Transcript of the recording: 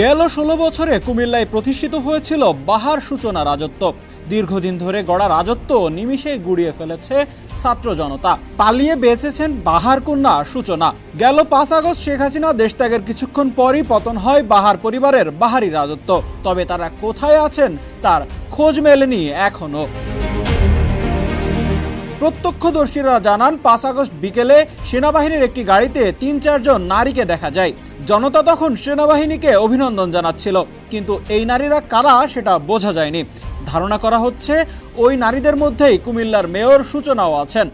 গেল ষোলো বছরে কুমিল্লায় প্রতিষ্ঠিত হয়েছিল বাহার সূচনা রাজত্ব। দীর্ঘদিন ধরে গড়া রাজত্ব নিমিষে গুড়িয়ে ফেলেছে ছাত্র জনতা। পালিয়ে বেঁচেছেন বাহার কন্যা সূচনা। গেল পাঁচ আগস্ট শেখ হাসিনা দেশত্যাগের কিছুক্ষণ পরই পতন হয় বাহার পরিবারের বাহারি রাজত্ব। তবে তারা কোথায় আছেন তার খোঁজ মেলেনি এখনও। প্রত্যক্ষদর্শীরা জানান, পাঁচ আগস্ট বিকেলে সেনাবাহিনীর একটি গাড়িতে তিন চারজন নারীকে দেখা যায়। জনতা তখন সেনাবাহিনীকে অভিনন্দন জানাচ্ছিল, কিন্তু এই নারীরা কারা সেটা বোঝা যায়নি। ধারণা করা হচ্ছে, ওই নারীদের মধ্যেই কুমিল্লার মেয়র সূচনাও আছেন।